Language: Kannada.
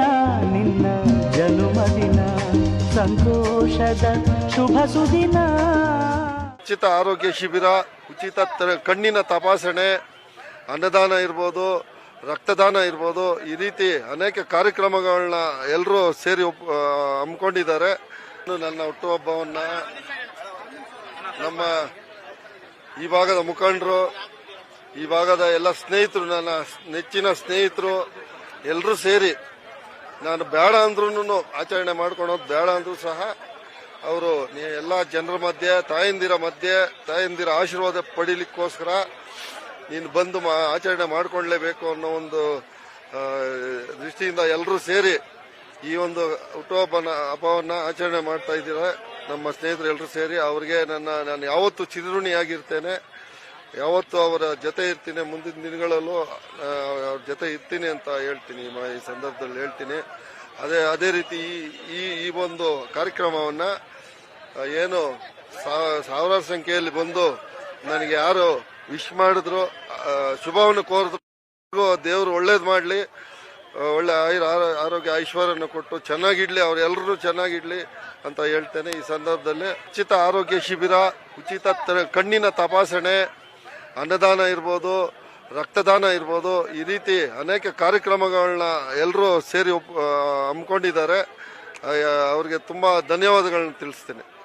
ದಿನ ನಿನ್ನ ಜನುಮದಿನ, ಸಂತೋಷದ ಶುಭ ಸುದಿನ. ಉಚಿತ ಆರೋಗ್ಯ ಶಿಬಿರ, ಉಚಿತ ಕಣ್ಣಿನ ತಪಾಸಣೆ, ಅನ್ನದಾನ ಇರ್ಬೋದು, ರಕ್ತದಾನ ಇರ್ಬೋದು, ಈ ರೀತಿ ಅನೇಕ ಕಾರ್ಯಕ್ರಮಗಳನ್ನ ಎಲ್ಲರೂ ಸೇರಿ ಹಮ್ಮಿಕೊಂಡಿದ್ದಾರೆ. ನನ್ನ ಹುಟ್ಟುಹಬ್ಬವನ್ನ ನಮ್ಮ ಈ ಭಾಗದ ಮುಖಂಡರು, ಈ ಭಾಗದ ಎಲ್ಲ ಸ್ನೇಹಿತರು, ನನ್ನ ನೆಚ್ಚಿನ ಸ್ನೇಹಿತರು ಎಲ್ಲರೂ ಸೇರಿ ನಾನು ಬೇಡ ಅಂದ್ರೂ ಆಚರಣೆ ಮಾಡ್ಕೊಳೋದು ಬೇಡ ಅಂದ್ರೂ ಸಹ ಅವರು ಎಲ್ಲ ಜನರ ಮಧ್ಯೆ, ತಾಯಂದಿರ ಮಧ್ಯೆ, ತಾಯಂದಿರ ಆಶೀರ್ವಾದ ಪಡೀಲಿಕ್ಕೋಸ್ಕರ ನೀನು ಬಂದು ಆಚರಣೆ ಮಾಡಿಕೊಳ್ಳೇಬೇಕು ಅನ್ನೋ ಒಂದು ದೃಷ್ಟಿಯಿಂದ ಎಲ್ಲರೂ ಸೇರಿ ಈ ಒಂದು ಹುಟ್ಟುಹಬ್ಬನ, ಹಬ್ಬವನ್ನು ಆಚರಣೆ ಮಾಡ್ತಾ ಇದ್ದೀರ. ನಮ್ಮ ಸ್ನೇಹಿತರು ಎಲ್ಲರೂ ಸೇರಿ ಅವರಿಗೆ ನನ್ನ, ನಾನು ಯಾವತ್ತೂ ಚಿರಋಣಿಯಾಗಿರ್ತೇನೆ. ಯಾವತ್ತೂ ಅವರ ಜೊತೆ ಇರ್ತೀನಿ, ಮುಂದಿನ ದಿನಗಳಲ್ಲೂ ಅವ್ರ ಜೊತೆ ಇರ್ತೀನಿ ಅಂತ ಹೇಳ್ತೀನಿ, ಈ ಸಂದರ್ಭದಲ್ಲಿ ಹೇಳ್ತೀನಿ. ಅದೇ ಅದೇ ರೀತಿ ಈ ಈ ಒಂದು ಕಾರ್ಯಕ್ರಮವನ್ನ ಏನು ಸಾವಿರಾರು ಸಂಖ್ಯೆಯಲ್ಲಿ ಬಂದು ನನಗೆ ಯಾರು ವಿಶ್ ಮಾಡಿದ್ರು ಶುಭವನ್ನು ಕೋರಿದ್ರು ದೇವರು ಒಳ್ಳೇದು ಮಾಡಲಿ ಒಳ್ಳೆ ಆಯುರ್ ಆರೋಗ್ಯ ಐಶ್ವರ್ಯನ ಕೊಟ್ಟು ಚೆನ್ನಾಗಿಡ್ಲಿ ಅವರೆಲ್ಲರೂ ಚೆನ್ನಾಗಿಡ್ಲಿ ಅಂತ ಹೇಳ್ತೇನೆ ಈ ಸಂದರ್ಭದಲ್ಲಿ. ಉಚಿತ ಆರೋಗ್ಯ ಶಿಬಿರ, ಉಚಿತ ಕಣ್ಣಿನ ತಪಾಸಣೆ ಅನ್ನದಾನ ಇರ್ಬೋದು, ರಕ್ತದಾನ ಇರ್ಬೋದು, ಈ ರೀತಿ ಅನೇಕ ಕಾರ್ಯಕ್ರಮಗಳನ್ನ ಎಲ್ಲರೂ ಸೇರಿ ಒಪ್- ಹಮ್ಮಿಕೊಂಡಿದ್ದಾರೆ. ಅವ್ರಿಗೆ ತುಂಬ ಧನ್ಯವಾದಗಳನ್ನ ತಿಳಿಸ್ತೇನೆ.